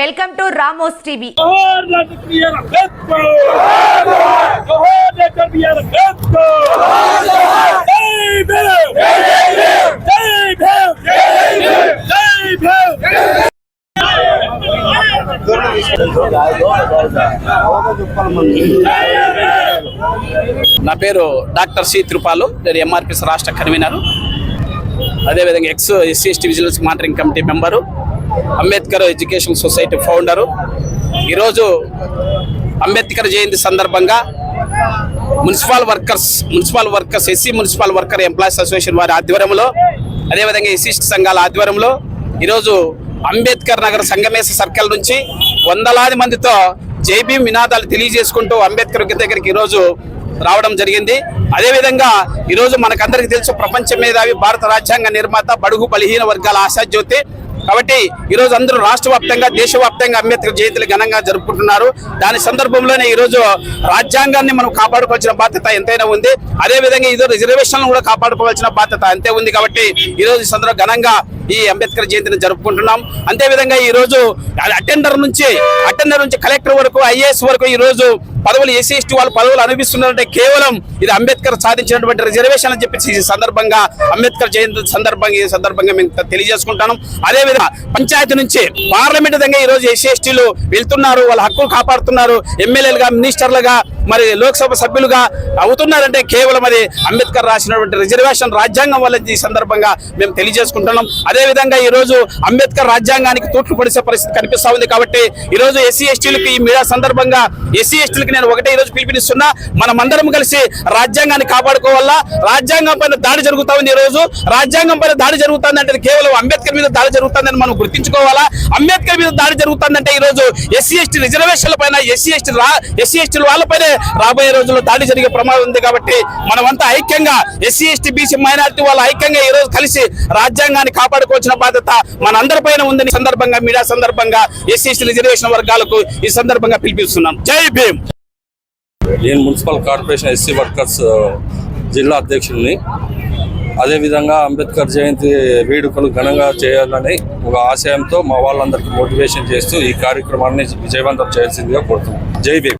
Welcome to Ramos TV. నా పేరు doctor C త్రిపాలు. నేను ఎంఆర్పిఎస్ రాష్ట్ర కన్వీనర్. అదేవిధంగా ex SC ST vigilance monitoring committee member. Ambedkar education society founder. ఈరోజు అంబేద్కర్ జయంతి సందర్భంగా municipal workers municipal workers SC municipal worker employees association వారి ఆధ్వర్యంలో అదేవిధంగా ఎస్సీ సంఘాల ఆధ్వర్యంలో ఈరోజు అంబేద్కర్ నగర్ సంగమేశ సర్కిల్ నుంచి వందలాది మందితో జైబీ నినాదాలు తెలియజేసుకుంటూ అంబేద్కర్ దగ్గరికి ఈరోజు రావడం జరిగింది. అదేవిధంగా ఈరోజు మనకందరికీ తెలుసు ప్రపంచ మేధావి భారత రాజ్యాంగ నిర్మాత బడుగు బలహీన వర్గాల ఆశాజ్యోతి కాబట్టి ఈరోజు అందరూ రాష్ట్ర వ్యాప్తంగా దేశవ్యాప్తంగా అంబేద్కర్ జయంతిని ఘనంగా జరుపుకుంటున్నారు. దాని సందర్భంలోనే ఈరోజు రాజ్యాంగాన్ని మనం కాపాడుకోవాల్సిన బాధ్యత ఎంతైనా ఉంది. అదేవిధంగా ఈరోజు రిజర్వేషన్లను కూడా కాపాడుకోవాల్సిన బాధ్యత అంతే ఉంది కాబట్టి ఈరోజు ఈ సందర్భంగా ఘనంగా ఈ అంబేద్కర్ జయంతిని జరుపుకుంటున్నాం. అంతేవిధంగా ఈ రోజు అటెండర్ నుంచి అటెండర్ నుంచి కలెక్టర్ వరకు ఐఏఎస్ వరకు ఈ రోజు పదవులు ఎస్సీ ఎస్టీ వాళ్ళు పదవులు అనుభవిస్తున్నారంటే కేవలం ఇది అంబేద్కర్ సాధించినటువంటి రిజర్వేషన్ అని చెప్పేసి ఈ సందర్భంగా అంబేద్కర్ జయంతి సందర్భంగా ఈ సందర్భంగా మేము తెలియజేసుకుంటాను అదేవిధంగా పంచాయతీ నుంచి పార్లమెంట్ విధంగా ఈరోజు ఎస్సీ ఎస్టీలు వెళ్తున్నారు వాళ్ళ హక్కులు కాపాడుతున్నారు ఎమ్మెల్యేలుగా మినిస్టర్లుగా మరి లోక్సభ సభ్యులుగా అవుతున్నారంటే కేవలం అది అంబేద్కర్ రాసినటువంటి రిజర్వేషన్ రాజ్యాంగం వల్ల ఈ సందర్భంగా మేము తెలియజేసుకుంటున్నాం. అదేవిధంగా ఈ రోజు అంబేద్కర్ రాజ్యాంగానికి తూట్లు పడిసే పరిస్థితి కనిపిస్తూ ఉంది కాబట్టి ఈరోజు ఎస్సీ ఎస్టీలకు ఈ మీడియా సందర్భంగా ఎస్సీ ఎస్టీలకు నేను ఒకటే ఈ రోజు పిలుపునిస్తున్నా మనం అందరం కలిసి రాజ్యాంగాన్ని కాపాడుకోవాలా? రాజ్యాంగం పైన దాడి జరుగుతూ ఉంది ఈ రోజు రాజ్యాంగం పైన దాడి జరుగుతుందంటే కేవలం అంబేద్కర్ మీద దాడి జరుగుతుందని మనం గుర్తించుకోవాలా? అంబేద్కర్ మీద దాడి జరుగుతుందంటే ఈరోజు ఎస్సీ ఎస్టీ రిజర్వేషన్ల పైన ఎస్సీ ఎస్టీ ఎస్సీ ఎస్టీల వాళ్ళపైన రాబోయే రోజుల్లో దాడి జరిగే ప్రమాదం ఉంది కాబట్టి మనమంతా ఐక్యంగా ఎస్సీ ఎస్టీ బీసీ మైనారిటీ వాళ్ళ ఐక్యంగా ఈ రోజు కలిసి రాజ్యాంగాన్ని కాపాడుకోవాల్సిన బాధ్యత మనందరిపైన ఉందని సందర్భంగా మీడియా సందర్భంగా ఎస్సీ ఎస్టీ రిజర్వేషన్ వర్గాలకు ఈ సందర్భంగా పిలిపిస్తున్నాం. జై భీమ్! నేను మున్సిపల్ కార్పొరేషన్ ఎస్సీ వర్కర్స్ జిల్లా అధ్యక్షుడిని. అదేవిధంగా అంబేద్కర్ జయంతి వేడుకలు ఘనంగా చేయాలని ఒక ఆశయంతో మా వాళ్ళందరికీ మోటివేషన్ చేస్తూ ఈ కార్యక్రమాన్ని విజయవంతం చేయాల్సిందిగా కోరుతున్నాం. జై భీమ్!